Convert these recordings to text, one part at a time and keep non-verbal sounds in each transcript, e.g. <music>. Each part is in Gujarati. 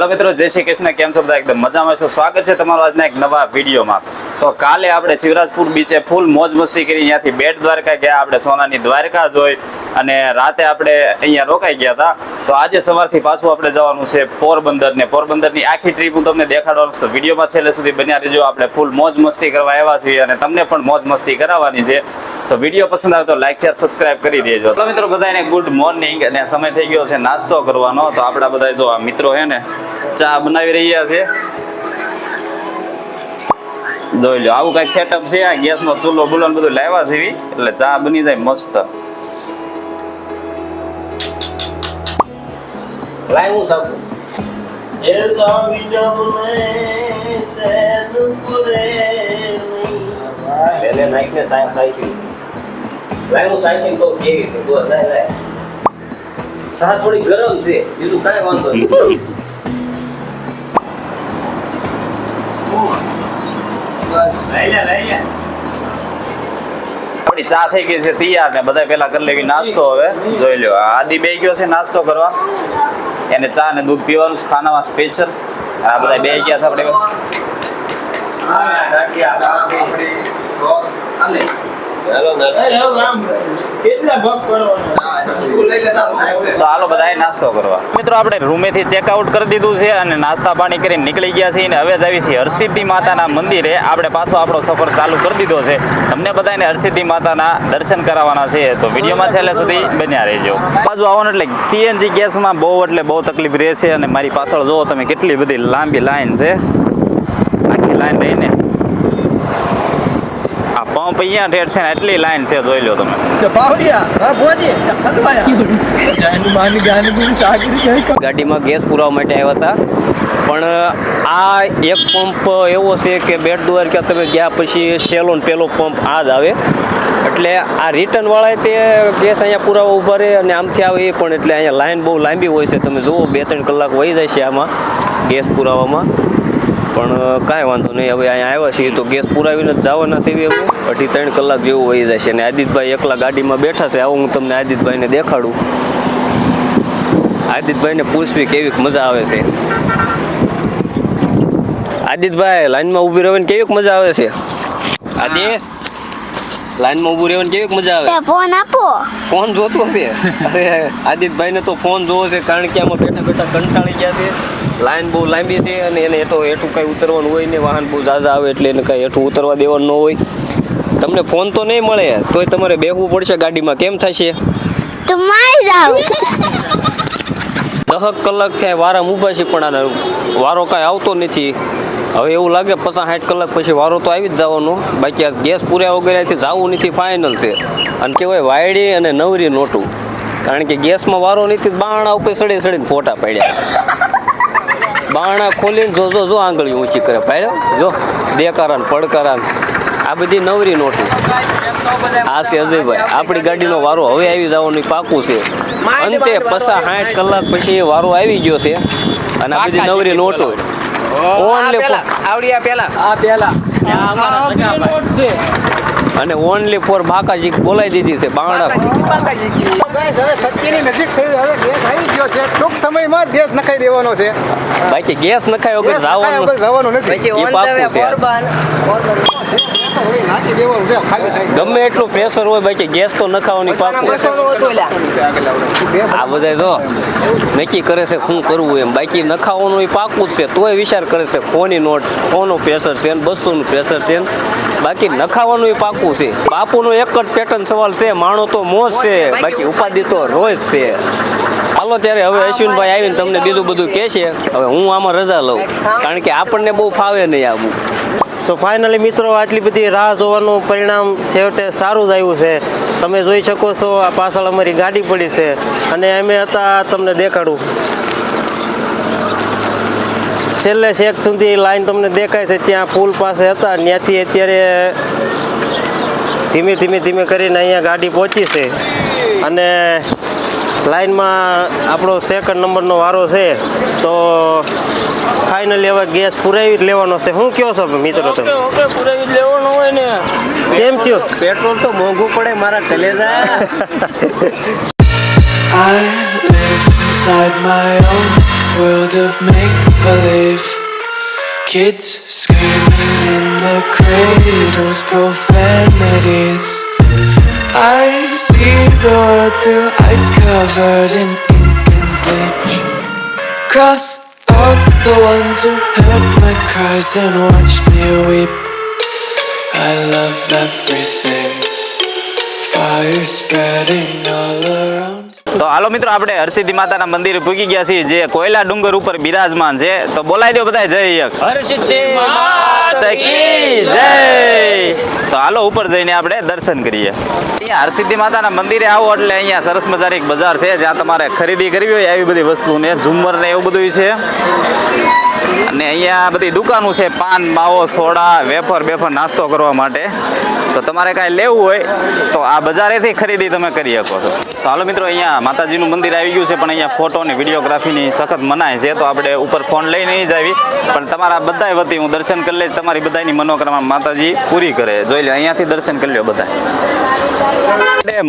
હાલો મિત્રો, જય શ્રી કૃષ્ણ. કેમ છો બધા? એકદમ મજામાં છો? સ્વાગત છે તમારું આજના એક નવા વિડીયોમાં. તો કાલે આપણે શિવરાજપુર બીચે ફૂલ મોજ મસ્તી કરી. ત્યાંથી બેટ દ્વારકા ગયા, આપણે સોનાની દ્વારકા જોઈ અને રાતે આપણે અહીંયા રોકાઈ ગયા હતા. તો આજે સવારથી પાછું આપણે જવાનું છે પોરબંદર ને પોરબંદરની આખી ટ્રીપ હું તમને દેખાડવાનું છું. વિડીયોમાં છેલ્લે સુધી બન્યા રહેજો. આપણે ફૂલ મોજ મસ્તી કરવા આવ્યા છીએ અને તમને પણ મોજ મસ્તી કરાવવાની છે. તો વીડિયો પસંદ આવે તો લાઈક શેર સબસ્ક્રાઇબ કરી દેજો. તો મિત્રો બધાને ગુડ મોર્નિંગ અને સમય થઈ ગયો છે નાસ્તો કરવાનો. તો આપણા બધા જો આ મિત્રો છે ને ચા બનાવી રહ્યા છે. જોઈ લો આવું કઈ સેટઅપ છે આ ગેસનો ચૂલો બુલો ને બધું લાવ્યા છે એટલે ચા બની જાય મસ્ત. લાય હું સાબુ બેને નાખીને સાહેબ સાયકલ લાય હું સાયકલ તો કેવી છે તો લાય લાય સા થોડી ગરમ છે બીજું કાંઈ વાંધો નહીં બસ આપણી ચા થઈ ગઈ છે તૈયાર ને બધા પેલા કરી લેવી નાસ્તો હવે જોઈ લો આ આદિ બે ગયો છે નાસ્તો કરવા એને ચા ને દૂધ પીવાનું છે ખાનામાં સ્પેશિયલ આ બધા બે ગયા છે આપણે હાલે ચાલો તો હાલો બધાએ નાસ્તો કરવા. મિત્રો આપણે રૂમેથી ચેકઆઉટ કરી દીધું છે અને નાસ્તા પાણી કરીને નીકળી ગયા છીએ અને હવે જ આવી છીએ હરસિદ્ધિ માતાના મંદિરે. આપણે પાછો આપણો સફર ચાલુ કરી દીધો છે. તમને બધાને હરસિદ્ધિ માતાના દર્શન કરાવવાના છે તો વિડીયોમાં છેલ્લે સુધી બન્યા રહેજો. બાજુ આવવાનું એટલે સીએનજી ગેસમાં બહુ એટલે બહુ તકલીફ રહે છે અને મારી પાછળ જુઓ તમે કેટલી બધી લાંબી લાઈન છે. આખી લાઈન રહીને આ પંપ અહીંયા ઠેઠ છે ને એટલી લાઈન છે જોઈ લો તમે. ગાડીમાં ગેસ પુરાવા માટે આવ્યા હતા. પણ આ એક પંપ એવો છે કે બેટ દ્વારકા તમે ગયા પછી સેલોન ને પહેલો પંપ આ જ આવે. એટલે આ રિટર્ન વાળા તે ગેસ અહીંયા પુરાવા ઊભા રહે અને આમથી આવે એ પણ. એટલે અહીંયા લાઈન બહુ લાંબી હોય છે. તમે જુઓ બે ત્રણ કલાક વહી જાય છે આમાં ગેસ પુરાવામાં. પણ કાંઈ વાંધો નહીં. હવે અહીંયા આવ્યા છીએ તો ગેસ પુરાવીને જ જવાના છે હવે અઢી ત્રણ કલાક જેવું વહી જાય છે. અને આદિતભાઈ એકલા ગાડીમાં બેઠા છે. આવું હું તમને આદિતભાઈને દેખાડું. આદિતભાઈને પૂછવી કેવીક મજા આવે છે. આદિતભાઈ લાઈનમાં ઊભી રહેવાની કેવીક મજા આવે છે? આદિત લાઈનમાં ઊભું રહેવાની કેવીક મજા આવે? ફોન આપો. ફોન જોતો છે? અરે આદિતભાઈને તો ફોન જોવો છે કારણ કે આમાં બેઠા બેઠા કંટાળી ગયા છે. લાઈન બહુ લાંબી છે અને એને હેઠો હેઠું કાંઈ ઉતરવાનું હોય ને વાહન બહુ ઝાઝા આવે એટલે એને કાંઈ હેઠું ઉતરવા દેવાનું ન હોય. તમને ફોન તો નહીં મળે તોય તમારે બેહવું પડશે ગાડીમાં. કેમ થશે? તો મારી જાવ દહક કલાક થયા વારા ઊભા છે પણ આને વારો કાંઈ આવતો નથી. હવે એવું લાગે પચાસ સાઠ કલાક પછી વારો તો આવી જ જવાનો. બાકી આ ગેસ પૂર્યા વગેરેથી જવું નથી ફાઇનલ છે. અને કહેવાય વાયડી અને નવરી નોટું. કારણ કે ગેસમાં વારો નથી બાણા ઉપર સડી સડીને ફોટા પાડ્યા. બાણા ખોલીને જો જો જો આંગળી ઊંચી કરે. પાડ્યો જો દેકારાન પડકારાન આ બધી નવરી નોટી. આ છે અજયભાઈ. આપણી ગાડીનો વારો હવે આવી જવાનું પાકું છે. અંતે પસા સાઠ કલાક પછી વારો આવી ગયો છે. અને આ બધી નવરી નોટો. ઓનલી આ પેલા. આ પેલા. અને ઓનલી ફોર બાકાજી બોલાવી દીધી છે હવે ગેસ આવી ગયો છે. ટૂંક સમયમાં જ ગેસ નખાઈ દેવાનો છે. બાકી ગેસ નખાય વગર જવાનું નથી. ગમે એટલું પ્રેશર હોય, બાકી ગેસ તો નખાવાની પાકું આ બધા જો, નક્કી કરે છે શું કરવું એમ. બાકી નખાવાનું એ પાકું જ છે, તોય વિચાર કરે છે કોની નોટ ફોનો પ્રેશર છે ને, બસોનું પ્રેશર છે બાકી નખાવાનું એ પાકું છે. બાપુનો એક જ પેટર્ન સવાલ છે, માણો તો મોજ છે, બાકી ઉપાધિ તો રોજ છે. હાલો ત્યારે હવે અશ્વિનભાઈ આવીને તમને બીજું બધું કહે છે. હવે હું આમાં રજા લઉં, કારણ કે આપણને બહુ ફાવે નહીં આવું. તો ફાઇનલી મિત્રો, આટલી બધી રાહ જોવાનું પરિણામ છેવટે સારું જ આવ્યું છે. તમે જોઈ શકો છો, આ પાછળ અમારી ગાડી પડી છે અને અમે હતા તમને દેખાડું. છેલ્લે શેક સુધી લાઈન તમને દેખાય છે, ત્યાં પુલ પાસે હતા, ત્યાંથી અત્યારે ધીમે ધીમે ધીમે કરીને અહીંયા ગાડી પહોંચી છે. અને લાઈનમાં આપણો સેકન્ડ નંબરનો વારો છે તો ફાઇનલી હવે ગેસ પુરાવી જ લેવાનો છે શું કહો છો મિત્રો તમે લેવાનું હોય ને કેમ થયું પેટ્રોલ તો મોંઘું પડે મારા કલેજા I live inside my own world of make believe. Kids screaming in the cradles, profanities. I see the world through eyes covered in ink and bleach. Cross out the ones who heard my cries and watched me weep. I love everything. Fire spreading all around. તો હાલો મિત્રો આપણે હરસિદ્ધિ માતાના મંદિરે પૂકી ગયા છીએ જે કોયલા ડુંગર ઉપર બિરાજમાન છે. તો બોલાવી દો બધા જય હરસિદ્ધિ જય. તો હાલો ઉપર જઈને આપણે દર્શન કરીએ. અહીંયા હરસિદ્ધિ માતાના મંદિરે આવો એટલે અહીંયા સરસ મજાની એક બજાર છે જ્યાં તમારે ખરીદી કરવી હોય આવી બધી વસ્તુને ઝુમ્મર ને એવું બધું છે. અને અહીંયા બધી દુકાનો છે પાન માવો સોડા વેફર બેફર નાસ્તો કરવા માટે. તો તમારે કાંઈ લેવું હોય તો આ બજારેથી ખરીદી તમે કરી શકો છો. તો હાલો મિત્રો, અહીંયા માતાજીનું મંદિર આવી ગયું છે, પણ અહીંયા ફોટો અને વિડીયોગ્રાફીની સખત મનાય છે, તો આપણે ઉપર ફોન લઈ નહીં જાવી પણ તમારા બધાય વતી હું દર્શન કરી લઈશ, તમારી બધાની મનોકામના માતાજી પૂરી કરે. જોઈ લો, અહીંયાથી દર્શન કરી લો બધા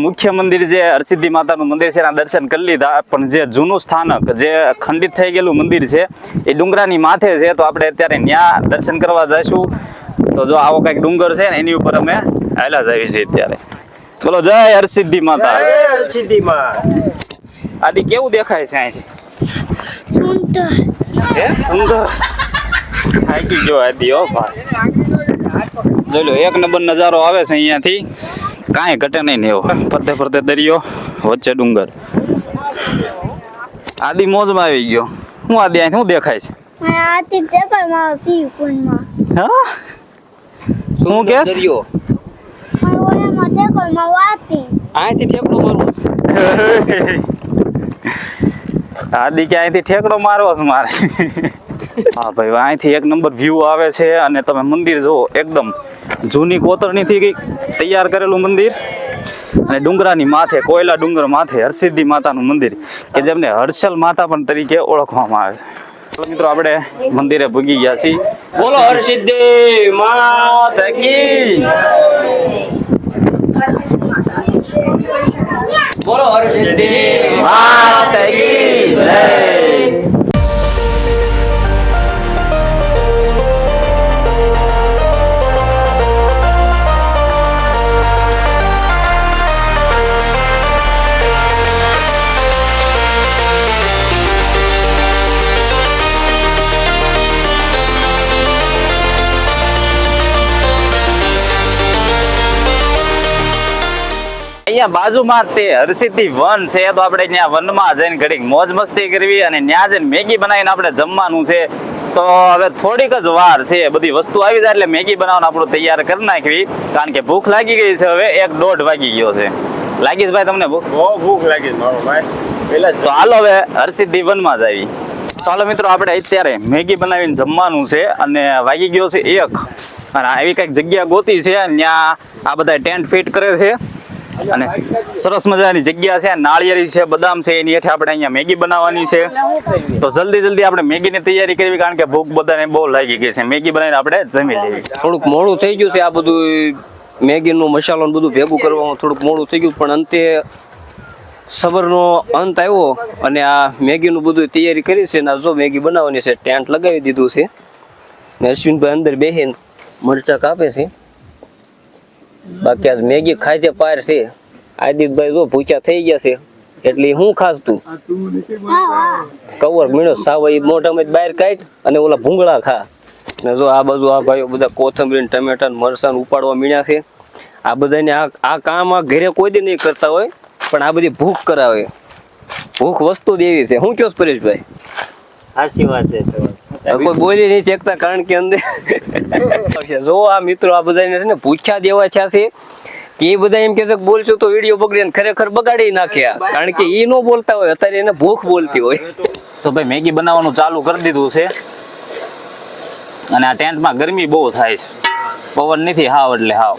મુખ્ય મંદિર જે હરસિદ્ધિ માતાનું મંદિર છે, એના દર્શન કરી લીધા. પણ જે જૂનું સ્થાનક, જે ખંડિત થઈ ગયેલું મંદિર છે, એ ડુંગરાની માથે છે, તો આપણે અત્યારે ત્યાં દર્શન કરવા જઈશું. તો જો આવો કંઈક ડુંગર છે ને, એની ઉપર અમે આવેલા જઈએ છીએ અત્યારે. બોલો જય હરસિદ્ધિ માતા. હરસિદ્ધિમાં આદિ કેવું દેખાય છે અહીંથી? સુંદર. હે? સુંદર? થાકી ગયો આદિ ઓ ભાઈ. જોઈ લો એક નંબર નજારો આવે છે અહીંયાથી. કાંઈ ઘટે નહીં ને એવો. ફરતે ફરતે દરિયો વચ્ચે ડુંગર. આદિ મોજમાં આવી ગયો. હું આદિ અહીં શું દેખાય છે? આદિ દેખાય મારો સી કુંડમાં. હા? હું કેસ? દરિયો. વાતી અહીંથી ઠેકડો મારું <laughs> આદિ કે અહીંથી ઠેકડો મારવો છે મારે? <laughs> હા ભાઈ અહીંથી એક નંબર વ્યૂ આવે છે અને તમે મંદિર જુઓ એકદમ જૂની કોતરણીથી કંઈક તૈયાર કરેલું મંદિર. અને ડુંગરાની માથે કોયલા ડુંગર માથે હરસિદ્ધિ માતાનું મંદિર કે જેમને હર્ષલ માતા પણ તરીકે ઓળખવામાં આવે છે. તો મિત્રો આપણે મંદિરે ભૂગી ગયા છીએ. બોલો હરસિદ્ધિ માતા કી. બોલો હરસિદ્ધિ માતા કી જય અહીંયા બાજુમાં તે હરસિદ્ધિ વન છે. તો આપણે ત્યાં વનમાં જઈને ઘડીક મોજ મસ્તી કરવી અને ત્યાં જઈને મેગી બનાવીને આપણે જમવાનું છે. તો હવે થોડીક જ વાર છે બધી વસ્તુ આવી જાય એટલે મેગી બનાવવાનું આપણું તૈયાર કરી નાખવી. કારણ કે ભૂખ લાગી ગઈ છે હવે એક દોઢ વાગી ગયો છે. લાગી ભાઈ તમને ભૂખ? બહુ ભૂખ લાગી મારો ભાઈ. પેલા તો હાલો હવે હરસિદ્ધિ વનમાં જ આવી. તો હાલો મિત્રો આપણે અત્યારે મેગી બનાવીને જમવાનું છે અને વાગી ગયો છે એક. અને આવી કંઈક જગ્યા ગોતી છે ત્યાં આ બધા ટેન્ટ ફિટ કરે છે. અને સરસ મજાની જગ્યા છે, નાળિયેરી છે, બદામ છે, એની હેઠે આપણે અહીંયા મેગી બનાવવાની છે. તો જલ્દી જલ્દી આપણે મેગીની તૈયારી કરવી, કારણ કે ભૂખ બધાને બહુ લાગી ગઈ છે. મેગી બનાવીને આપણે જમી લઈએ. થોડુંક મોડું થઈ ગયું છે આ બધું મેગીનું મસાલો બધું ભેગું કરવામાં થોડુંક મોડું થઈ ગયું, પણ અંતે સબરનો અંત આવ્યો અને આ મેગીનું બધું તૈયારી કરી છે ને જો મેગી બનાવવાની છે, ટેન્ટ લગાવી દીધું છે. ને અશ્વિનભાઈ અંદર બેસીને મરચા કાપે છે. બાકી આજ મેગી ખાઈ છે પાર છે. આદિતભાઈ જો ભૂખ્યા થઈ ગયા છે. એટલે હું ખાસ તું કવર મીણો સાવ એ મોઢામાં બહાર કાઢ અને ઓલા ભૂંગળા ખા. ને જો આ બાજુ આ ભાઈઓ બધા કોથમરી ટમેટા મરસાન ઉપાડવા મીણ્યા છે. આ બધાને આ આ કામ આ ઘરે કોઈ દી નહીં કરતા હોય પણ આ બધી ભૂખ કરાવે. ભૂખ વસ્તુ દેવી છે. હું કયો પરેશભાઈ? સાચી વાત છે કોઈ બોલી નહીં ચેકતા કારણ કે અંદર <laughs> જો આ મિત્રો આ બધાને છે ને પૂછ્યા દેવા છે છે કે એ બધા એમ કે છે કે બોલશો તો વીડિયો બગડે ને ખરેખર બગાડી નાખ્યા કારણ કે એ નો બોલતા હોય અત્યારે એને ભૂખ બોલતી હોય. તો ભાઈ મેગી બનાવવાનું ચાલુ કરી દીધું છે. અને આ ટેન્ટમાં ગરમી બહુ થાય છે. પવન નથી હાવ એટલે હાવ.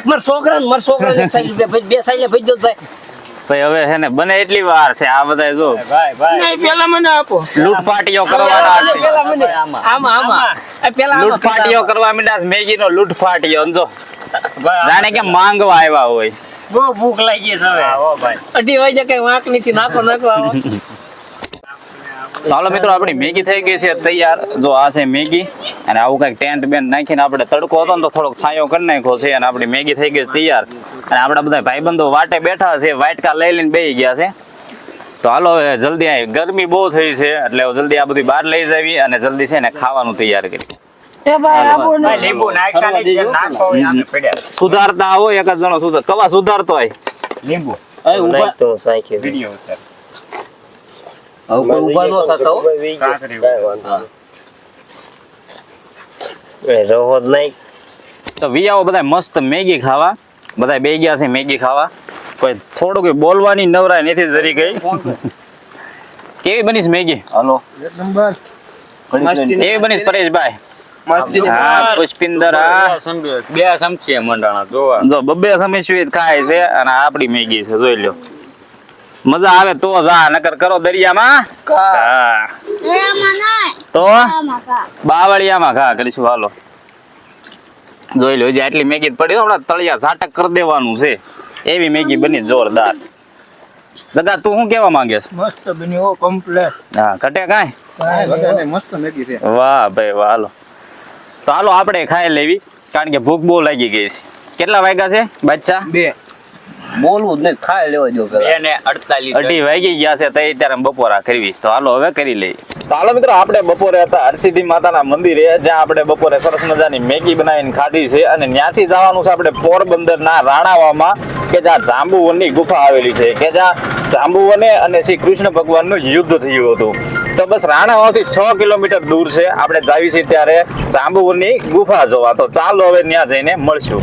એક મારા છોકરા મારા છોકરા એક સાઈડ બે બે સાઈડ ભાઈ દો ભાઈ. ભાઈ હવે છે ને બને એટલી વાર છે આ બધા જો. નહીં પેલા મને આપો. લૂંટફાટીઓ કરવાના છે પેલા મને આમાં આમાં. પેલા આમાં, લૂંટફાટીઓ કરવા મીડા મેગી નો લૂંટફાટીઓ સમજો. જાણે કે માંગવા આવ્યા હોય. બહુ ભૂખ લાગી છે હવે. અઢી વાગે કઈ વાંક નથી નાખો નાખો હાલો મિત્રો આપણી મેગી થઈ ગઈ છે તૈયાર. જો આ છે મેગી. અને આવું કંઈક ટેન્ટ બેન્ટ નાખીને આપણે તડકો હતો ને તો થોડોક છાંયો કરી નાખ્યો છે અને આપણી મેગી થઈ ગઈ છે તૈયાર. અને આપણા બધા ભાઈબંધો વાટે બેઠા છે વાટકા લઈ લઈને બેસી ગયા છે. તો હાલો હવે જલ્દી આ ગરમી બહુ થઈ છે એટલે જલ્દી આ બધી બહાર લઈ જાવી અને જલ્દી છે ને ખાવાનું તૈયાર કરી. સુધારતા આવો એક જ જણો સુધાર કવા સુધારતો હોય? એ ઊભા તો સાયકલ હવે કોઈ ઊભા ન થતા હો. રહો જ નહીં. તો વિયાઓ બધા મસ્ત મેગી ખાવા. બધા બે ગયા છે મેગી ખાવા. કોઈ થોડું કોઈ બોલવાની નવરાય નથી જરી ગઈ. કેવી બનીશ મેગી? હલો. એક નંબર. કેવી બનીશ પરેશભાઈ? બે ચમચી મંડાણા જોવા. જો બબ્બે સમીશ્વી ખાય છે અને આપડી મેગી છે જોઈ લ્યો. મજા આવે તો જા નકર કરો દરિયામાં. તો? બાવળિયામાં ઘા કરીશું હાલો. જોઈ લો જે આટલી મેગી પડી હમણાં તળિયા ઝાટક કરી દેવાનું છે. એવી મેગી બની જોરદાર. દગા તું શું કેવા માંગે છે મસ્ત બન્યો કમ્પ્લેટ હા કટે કાંઈ? મસ્ત મેગી છે. વાહ ભાઈ વાહ હાલો. તો હાલો આપણે ખાઈ લેવી કારણ કે ભૂખ બહુ લાગી ગઈ છે. કેટલા વાગ્યા છે બચ્ચા? બે. બોલવું જ નહીં ખાઈ લેવા જો એને અડતાલીસ અઢી વાગી ગયા છે તઈ ત્યારે બપોરા કરવી તો હાલો હવે કરી લઈ તો હાલો મિત્રો આપણે બપોરે હતા હરસિદ્ધિ માતાના મંદિરે જ્યાં આપણે બપોરે સરસ મજાની મેગી બનાવીને ખાધી છે. અને ત્યાંથી જવાનું છે આપણે પોરબંદરના રાણાવામાં કે જ્યાં જાંબુવનની ગુફા આવેલી છે. કે જ્યાં જાંબુવને અને શ્રી કૃષ્ણ ભગવાનનું યુદ્ધ થયું હતું. તો બસ રાણાવાથી છ કિલોમીટર દૂર છે. આપણે જાવી છીએ ત્યારે જાંબુવનની ગુફા જોવા. તો ચાલો હવે ત્યાં જઈને મળશું.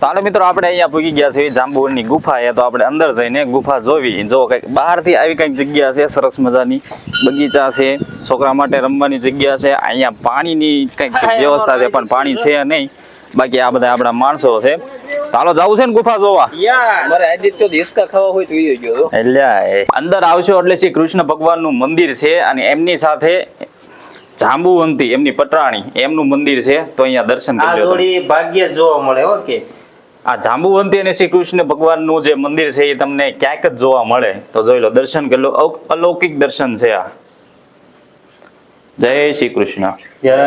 હાલો મિત્રો આપણે અહીંયા પૂગી ગયા છીએ જાંબુવનની ગુફા એ તો આપણે અંદર જઈને ગુફા જોવી. જો કંઈક બહારથી આવી કંઈક જગ્યા છે સરસ મજાની બગીચા છે છોકરા માટે રમવાની જગ્યા છે. અહીંયા પાણીની કંઈક વ્યવસ્થા છે પણ પાણી છે નહીં. બાકી આ બધા આપણા માણસો છે. ચાલો જવું છે ને ગુફા જોવા? ખાવા હોય તો ગયો. એટલે અંદર આવશો એટલે શ્રી કૃષ્ણ ભગવાનનું મંદિર છે અને એમની સાથે જાંબુવંતી એમની પટરાણી એમનું મંદિર છે. તો અહીંયા દર્શન કરી ભાગ્ય જોવા મળે ઓકે આ જાંબુવંતી અને શ્રી કૃષ્ણ ભગવાનનું જે મંદિર છે એ તમને ક્યાંક જ જોવા મળે. તો જોઈ લો દર્શન કરી લો. અલૌકિક દર્શન છે આ. જય શ્રી કૃષ્ણ જય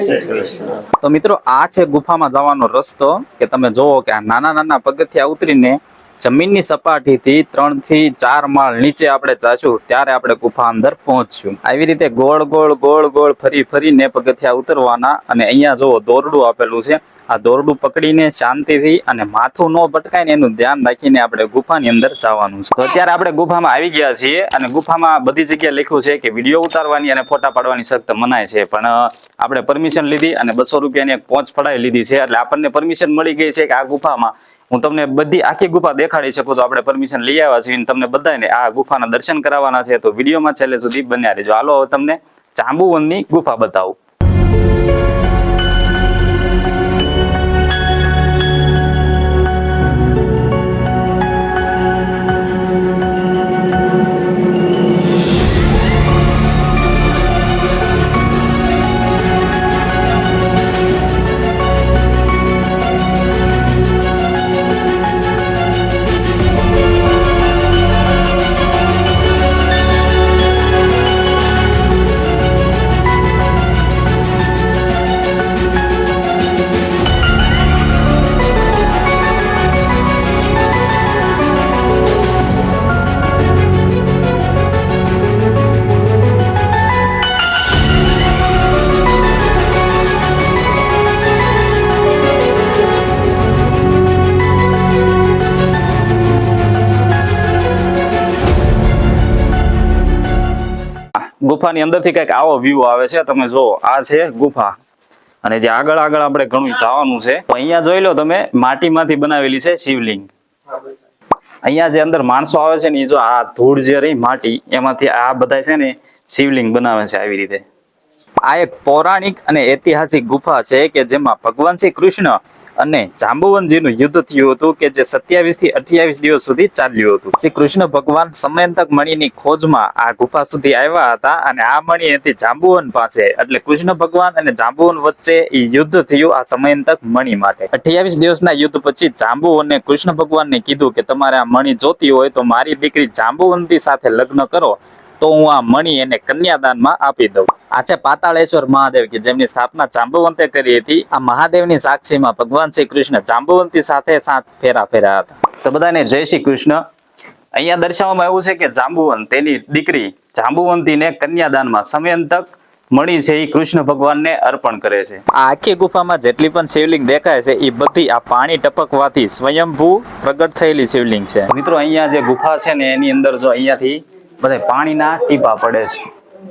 શ્રી કૃષ્ણ તો મિત્રો આ છે ગુફામાં જવાનો રસ્તો કે તમે જોવો કે આ નાના નાના પગથિયા ઉતરીને જમીનની સપાટીથી ત્રણથી ચાર માળ નીચે આપણે જાશું ત્યારે આપણે ગુફા અંદર પહોંચશું આવી રીતે ગોળ ગોળ ગોળ ગોળ ફરી ફરીને પગથિયા ઉતરવાના અને અહીંયા જોવો દોરડું આપેલું છે. આ દોરડું પકડીને શાંતિથી અને માથું ન ભટકાય ને એનું ધ્યાન રાખીને આપણે ગુફાની અંદર જવાનું છે. તો અત્યારે આપણે ગુફામાં આવી ગયા છીએ અને ગુફામાં બધી જગ્યાએ લખ્યું છે કે વીડિયો ઉતારવાની અને ફોટા પાડવાની સખ્ત મનાય છે. પણ આપણે પરમિશન લીધી અને બસો રૂપિયાની એક પહોંચ પડાવી લીધી છે. એટલે આપણને પરમિશન મળી ગઈ છે કે આ ગુફામાં હું તમને બધી આખી ગુફા દેખાડી શકું તો આપણે પરમિશન લઈ આવ્યા છીએ તમને બધાને આ ગુફાના દર્શન કરાવવાના છે. તો વિડીયોમાં છેલ્લે સુધી બન્યા રહેજો. હાલો તમને જાંબુવનની ગુફા બતાવું. ગુફાની અંદરથી કંઈક આવો વ્યૂ આવે છે. તમે જુઓ, આ છે ગુફા. અને જે આગળ આગળ આપણે ઘણું જવાનું છે. અહીંયા જોઈ લો તમે, માટીમાંથી બનાવેલી છે શિવલિંગ. અહીંયા જે અંદર માણસો આવે છે ને, એ જો આ ધૂળ જે રહી માટી, એમાંથી આ બધા છે ને શિવલિંગ બનાવે છે આવી રીતે. આ એક પૌરાણિક અને ઐતિહાસિક ગુફા છે કે જેમાં ભગવાન શ્રી કૃષ્ણ અને જાંબુવનજીનું યુદ્ધ થયું હતું કે જે સત્યાવીસથી અઠ્યાવીસ દિવસ સુધી ચાલ્યું હતું. શ્રી કૃષ્ણ ભગવાન સમયંતક મણીની ખોજમાં આ ગુફા સુધી આવ્યા હતા અને આ મણી હતી જાંબુવન પાસે. એટલે કૃષ્ણ ભગવાન અને જાંબુવન વચ્ચે એ યુદ્ધ થયું આ સમયંતક મણી માટે. અઠ્યાવીસ દિવસના યુદ્ધ પછી જાંબુવને કૃષ્ણ ભગવાનને કીધું કે તમારે આ મણી જોતી હોય તો મારી દીકરી જાંબુવંતી સાથે લગ્ન કરો તો હું આ મણી એને કન્યાદાનમાં આપી દઉં. આ છે પાતાળેશ્વર મહાદેવ કે જેમની સ્થાપના જાંબુવંતે કરી હતી, આ મહાદેવની સાક્ષીમાં ભગવાન શ્રી કૃષ્ણ જાંબુવંતી સાથે સાત ફેરા ફેર્યા હતા. તો બધાને જય શ્રી કૃષ્ણ. અહીંયા દર્શાવવામાં આવ્યું છે કે જાંબુવન તેની દીકરી જાંબુવંતીને કન્યાદાનમાં સમયંતક મણી છે એ કૃષ્ણ ભગવાનને અર્પણ કરે છે. આ આખી ગુફામાં જેટલી પણ શિવલિંગ દેખાય છે, એ બધી આ પાણી ટપકવાથી સ્વયંભૂ પ્રગટ થયેલી શિવલિંગ છે. મિત્રો, અહીંયા જે ગુફા છે ને, એની અંદર જો અહીંયાથી બધા પાણીના ટીપા પડે છે.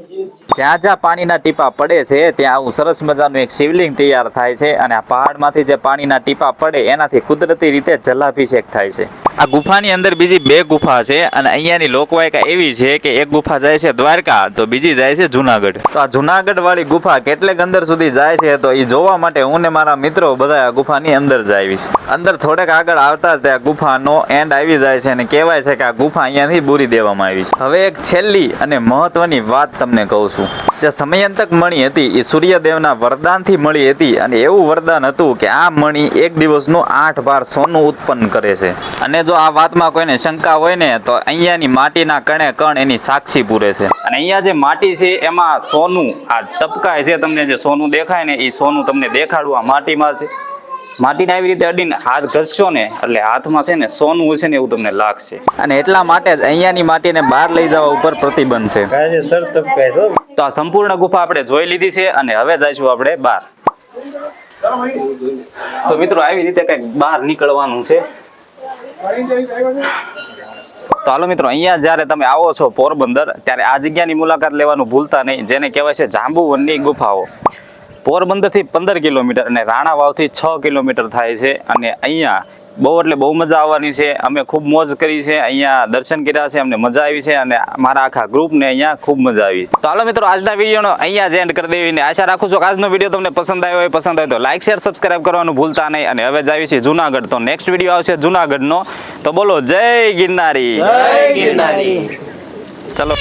જ્યાં જ્યાં પાણીના ટીપા પડે છે, ત્યાં આવું સરસ મજાનું એક શિવલિંગ તૈયાર થાય છે અને આ પહાડમાંથી જે પાણીના ટીપા પડે, એનાથી કુદરતી રીતે જલાભિષેક થાય છે. આ ગુફાની અંદર બીજી બે ગુફા છે અને અહીંયાની લોકવાયકા એવી છે કે એક ગુફા જાય છે દ્વારકા, તો બીજી જાય છે જુનાગઢ. તો આ જુનાગઢ વાળી ગુફા કેટલેક અંદર સુધી જાય છે, તો એ જોવા માટે હું ને મારા મિત્રો બધા આ ગુફાની અંદર જ છે અંદર થોડેક આગળ આવતા જ ત્યાં ગુફાનો એન્ડ આવી જાય છે અને કહેવાય છે કે આ ગુફા અહીંયાથી બૂરી દેવામાં આવી છે. હવે એક છેલ્લી અને મહત્વની વાત તમને કહું છું. જે સમયંતક મણી હતી, એ સૂર્યદેવના વરદાનથી મળી હતી અને એવું વરદાન હતું કે આ મણી એક દિવસનું આઠ બાર સોનું ઉત્પન્ન કરે છે. અને જો આ વાતમાં કોઈને શંકા હોય ને, તો અહીંયાની માટીના કણે કણ એની સાક્ષી પૂરે છે. અને અહીંયા જે માટી છે, એમાં સોનું આ ચપકાય છે, તમને જે સોનું દેખાય ને, એ સોનું તમને દેખાડું આ માટીમાં છે. માટીને આવી રીતે અડીને હાથ ઘસશો ને એટલે હાથમાં છે ને સોનું છે ને એવું તમને લાગશે. અને એટલા માટે જ અહીંયાની માટીને બહાર લઈ જવા ઉપર પ્રતિબંધ છે. સર તો આ સંપૂર્ણ ગુફા આપણે જોઈ લીધી છે અને હવે જઈશું આપણે બહાર. તો મિત્રો આવી રીતે કંઈક બહાર નીકળવાનું છે. તો હાલો મિત્રો અહીંયા જ્યારે તમે આવો છો પોરબંદર ત્યારે આ જગ્યાની મુલાકાત લેવાનું ભૂલતા નહીં જેને કહેવાય છે જાંબુવનની ગુફાઓ. પોરબંદરથી પંદર કિલોમીટર અને રાણાવાવથી છ કિલોમીટર થાય છે અને અહીંયા બહુ એટલે બહુ મજા આવવાની છે. અમે ખૂબ મોજ કરી છે. અહીંયા દર્શન કર્યા છે. અમને મજા આવી છે અને મારા આખા ગ્રુપને અહીંયા ખૂબ મજા આવી. તો હાલો મિત્રો આજના વિડીયોનો અહીંયા જ એન્ડ કરી દેવીને આશા રાખું છું કે આજનો વીડિયો તમને પસંદ આવ્યો હોય. પસંદ આવ્યો તો લાઇક શેર સબસ્ક્રાઇબ કરવાનું ભૂલતા નહીં અને હવે જ આવી છે જુનાગઢ. તો નેક્સ્ટ વીડિયો આવશે જુનાગઢનો. તો બોલો જય ગિરનારી. જય ગિરનારી. ચલો.